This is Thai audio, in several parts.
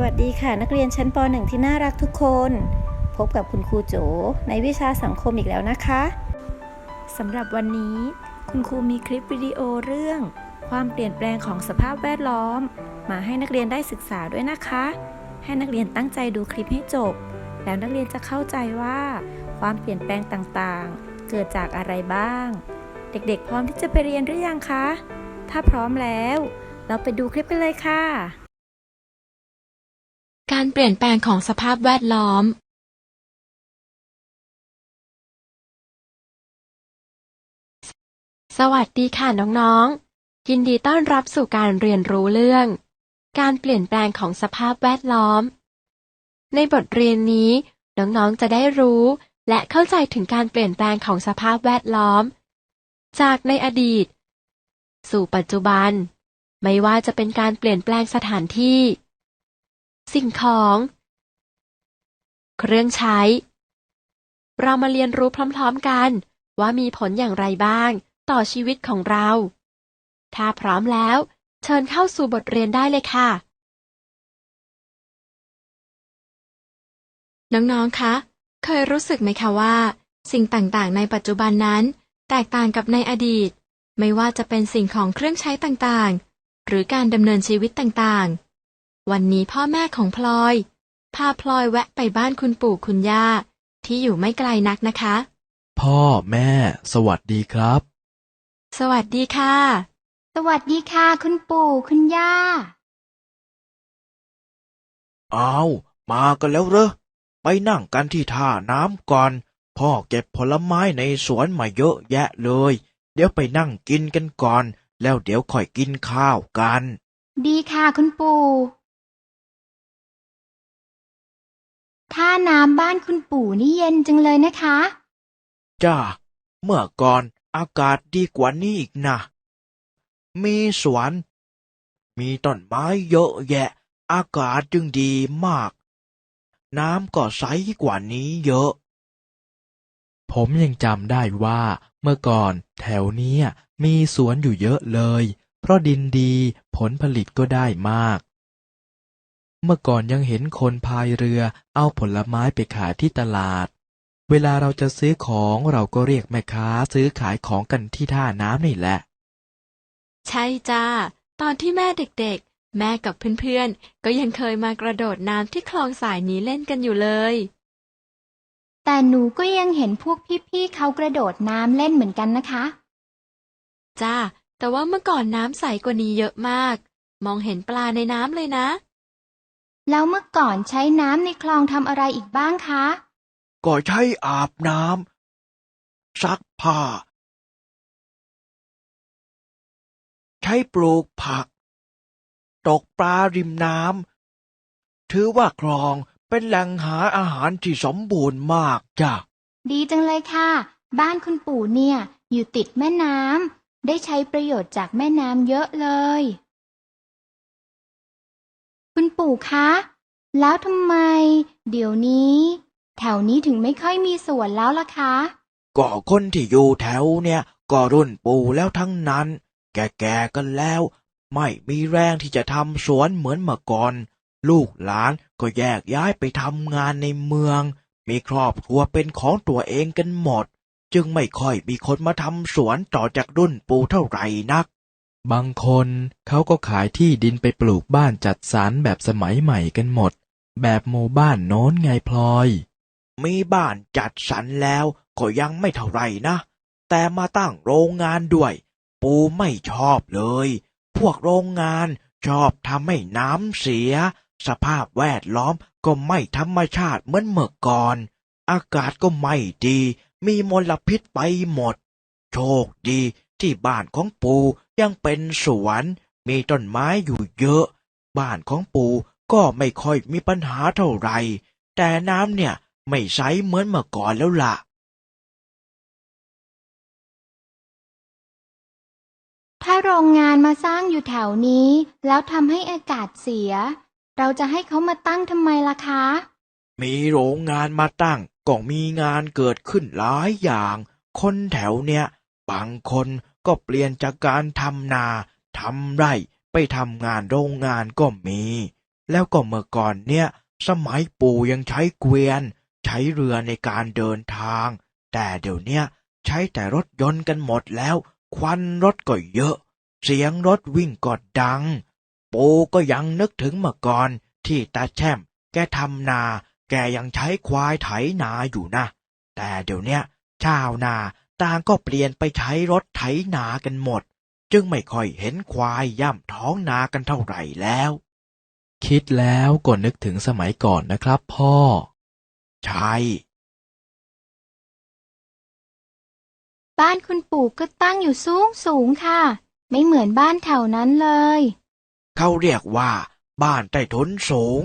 สวัสดีค่ะ นักเรียนชั้นป .1 ที่น่ารักทุกคน พบกับคุณครูโจ ในวิชาสังคมอีกแล้วนะคะสำหรับวันนี้ คุณครูมีคลิปวิดีโอเรื่อง ความเปลี่ยนแปลงของสภาพแวดล้อม มาให้นักเรียนได้ศึกษาด้วยนะคะ ให้นักเรียนตั้งใจดูคลิปให้จบ แล้วนักเรียนจะเข้าใจว่า ความเปลี่ยนแปลงต่างๆ เกิดจากอะไรบ้าง เด็กๆ พร้อมที่จะไปเรียนหรือยังคะ ถ้าพร้อมแล้ว เราไปดูคลิปกันเลยค่ะ การเปลี่ยนแปลงของสภาพแวดล้อมสวัสดีค่ะน้องๆ ยินดีต้อนรับสู่การเรียนรู้เรื่อง การเปลี่ยนแปลงของสภาพแวดล้อม ในบทเรียนนี้ น้องๆ จะได้รู้ และเข้าใจถึงการเปลี่ยนแปลงของสภาพแวดล้อม จากในอดีต สู่ปัจจุบัน ไม่ว่าจะเป็นการเปลี่ยนแปลงสถานที่ สิ่งของ เครื่องใช้ เรามาเรียนรู้พร้อมๆกัน ว่ามีผลอย่างไรบ้าง ต่อชีวิตของเรา ถ้าพร้อมแล้ว เชิญเข้าสู่บทเรียนได้เลยค่ะ น้องๆ คะ เคยรู้สึกไหมคะว่า สิ่งต่างๆ ในปัจจุบันนั้น แตกต่างกับในอดีต ไม่ว่าจะเป็นสิ่งของเครื่องใช้ต่างๆ หรือการดำเนินชีวิตต่างๆ วันนี้พ่อแม่ของพลอย พาพลอยแวะไปบ้านคุณปู่คุณย่า ที่อยู่ไม่ไกลนักนะคะ พ่อแม่ สวัสดีครับ สวัสดีค่ะ สวัสดีค่ะ คุณปู่คุณย่า อ้าว มากันแล้วเหรอ ไปนั่งกันที่ท่าน้ำก่อน พ่อเก็บผลไม้ในสวนมาเยอะแยะเลย เดี๋ยวไปนั่งกินกันก่อน แล้วเดี๋ยวค่อยกินข้าวกัน ดีค่ะคุณปู่ ท่าน้ำบ้านคุณปู่นี่เย็นจังเลยนะคะ จ้า เมื่อก่อนอากาศดีกว่านี้อีกนะ มีสวน มีต้นไม้เยอะแยะ อากาศจึงดีมาก น้ำก็ใสกว่านี้เยอะ ผมยังจำได้ว่าเมื่อก่อนแถวเนี้ยมีสวนอยู่เยอะเลย เพราะดินดีผลผลิตก็ได้มาก เมื่อก่อนยังเห็นคนพายเรือเอาผลไม้ไปขายที่ตลาด เวลาเราจะซื้อของเราก็เรียกแม่ค้าซื้อขายของกันที่ท่าน้ำนี่แหละ ใช่จ้า ตอนที่แม่เด็กๆ แม่กับเพื่อนๆ ก็ยังเคยมากระโดดน้ำที่คลองสายนี้เล่นกันอยู่เลย แต่หนูก็ยังเห็นพวกพี่ๆเขากระโดดน้ำเล่นเหมือนกันนะคะ จ้า แต่ว่าเมื่อก่อนน้ำใสกว่านี้เยอะมาก มองเห็นปลาในน้ำเลยนะ แล้วเมื่อก่อนใช้น้ำในคลองทำอะไรอีกบ้างคะ ก็ใช้อาบน้ำซักผ้า ใช้ปลูกผัก ตกปลาริมน้ำถือว่าคลองเป็นแหล่งหาอาหารที่สมบูรณ์มากจ้ะ ดีจังเลยค่ะ บ้านคุณปู่เนี่ย อยู่ติดแม่น้ำได้ใช้ประโยชน์จากแม่น้ำเยอะเลย คุณปู่คะ แล้วทำไม เดี๋ยวนี้ แถวนี้ถึงไม่ค่อยมีสวนแล้วล่ะคะ ก็คนที่อยู่แถวเนี่ย ก็รุ่นปู่แล้วทั้งนั้น แก่ๆกันแล้ว ไม่มีแรงที่จะทำสวนเหมือนเมื่อก่อน ลูกหลานก็แยกย้ายไปทำงานในเมือง มีครอบครัวเป็นของตัวเองกันหมด จึงไม่ค่อยมีคนมาทำสวนต่อจากรุ่นปู่เท่าไหร่นัก บางคนเขาก็ขายที่ดินไปปลูกบ้านจัดสรรแบบสมัยใหม่กันหมด แบบหมู่บ้านโน้นไงพลอย มีบ้านจัดสรรแล้วก็ยังไม่เท่าไหร่นะ แต่มาตั้งโรงงานด้วย ปูไม่ชอบเลย พวกโรงงานชอบทำให้น้ำเสีย สภาพแวดล้อมก็ไม่ธรรมชาติเหมือนเมื่อก่อน อากาศก็ไม่ดี มีมลพิษไปหมด โชคดีที่บ้านของปู ยังเป็นสวนมีต้นไม้อยู่เยอะ บ้านของปูก็ไม่ค่อยมีปัญหาเท่าไหร่ แต่น้ำเนี่ยไม่ใสเหมือนเมื่อก่อนแล้วล่ะ ถ้าโรงงานมาสร้างอยู่แถวนี้ แล้วทำให้อากาศเสีย เราจะให้เขามาตั้งทำไมล่ะคะ มีโรงงานมาตั้งก็มีงานเกิดขึ้นหลายอย่าง คนแถวเนี้ยบางคน ก็เปลี่ยนจากการทำนาทำไร่ไปทำงานโรงงานก็มี แล้วก็เมื่อก่อนเนี่ย สมัยปู่ยังใช้เกวียน ใช้เรือในการเดินทาง แต่เดี๋ยวเนี้ยใช้แต่รถยนต์กันหมดแล้ว ควันรถก็เยอะ เสียงรถวิ่งก็ดัง ปู่ก็ยังนึกถึงเมื่อก่อน ที่ตาแช่ม แกทำนา แกยังใช้ควายไถนาอยู่นะ แต่เดี๋ยวเนี้ยชาวนา ต่างก็เปลี่ยนไปใช้รถไถนากันหมด จึงไม่ค่อยเห็นควายย่ำท้องนากันเท่าไหร่แล้ว คิดแล้วก็นึกถึงสมัยก่อนนะครับพ่อ ใช่ บ้านคุณปู่ก็ตั้งอยู่สูงสูงค่ะ ไม่เหมือนบ้านแถวนั้นเลย เขาเรียกว่า บ้านใต้ถุนสูง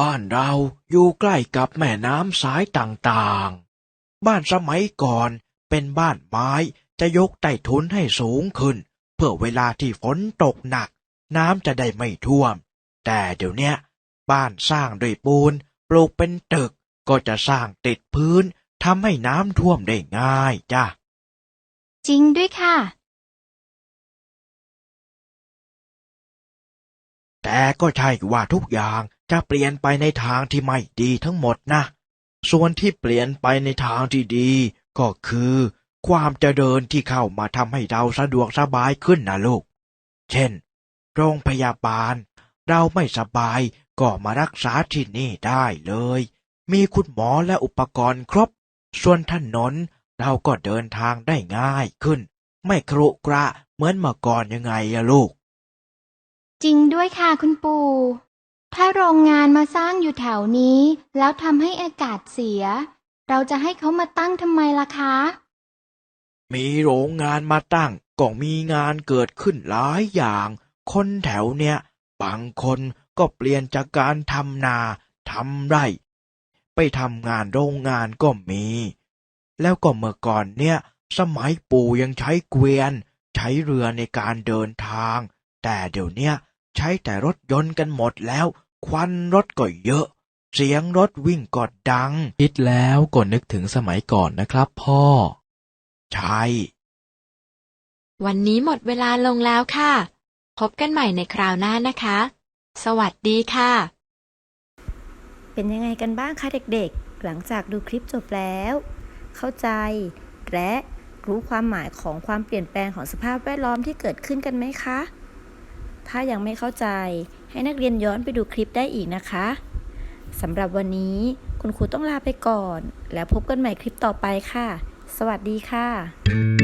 บ้านเราอยู่ใกล้กับแม่น้ำสายต่างๆ บ้านสมัยก่อน เป็นบ้านไม้จะยกใต้ถุนให้สูงขึ้น เพื่อเวลาที่ฝนตกหนัก น้ำจะได้ไม่ท่วม แต่เดี๋ยวเนี้ยบ้านสร้างด้วยปูน ปลูกเป็นตึกก็จะสร้างติดพื้นทำให้น้ำท่วมได้ง่ายจ้ะ จริงด้วยค่ะ แต่ก็ใช่ว่าทุกอย่างจะเปลี่ยนไปในทางที่ไม่ดีทั้งหมดนะ ส่วนที่เปลี่ยนไปในทางที่ดี ก็คือ ความเจริญที่เข้ามาทำให้เราสะดวกสบายขึ้นนะลูก เช่น โรงพยาบาล เราไม่สบายก็มารักษาที่นี่ได้เลย มีคุณหมอและอุปกรณ์ครบ ส่วนถนนเราก็เดินทางได้ง่ายขึ้น ไม่ครุกระเหมือนเมื่อก่อนยังไงอะลูก จริงด้วยค่ะคุณปู่ ถ้าโรงงานมาสร้างอยู่แถวนี้ แล้วทำให้อากาศเสีย เราจะให้เขามาตั้งทำไมล่ะคะ มีโรงงานมาตั้งก็มีงานเกิดขึ้นหลายอย่าง คนแถวเนี้ยบางคนก็เปลี่ยนจากการทำนาทำไร่ ไปทำงานโรงงานก็มี แล้วก็เมื่อก่อนเนี่ย สมัยปู่ยังใช้เกวียน ใช้เรือในการเดินทาง แต่เดี๋ยวเนี้ยใช้แต่รถยนต์กันหมดแล้ว ควันรถก็เยอะ เสียงรถวิ่งก็ดัง คิดแล้วก็นึกถึงสมัยก่อนนะครับพ่อ ใช่ วันนี้หมดเวลาลงแล้วค่ะ พบกันใหม่ในคราวหน้านะคะ สวัสดีค่ะ เป็นยังไงกันบ้างคะเด็กๆ หลังจากดูคลิปจบแล้ว เข้าใจ และรู้ความหมายของความเปลี่ยนแปลงของสภาพแวดล้อมที่เกิดขึ้นกันไหมคะ ถ้ายังไม่เข้าใจให้นักเรียนย้อนไปดูคลิปได้อีกนะคะ สำหรับวันนี้คุณครูต้องลาไปก่อน แล้วพบกันใหม่คลิปต่อไปค่ะ สวัสดีค่ะ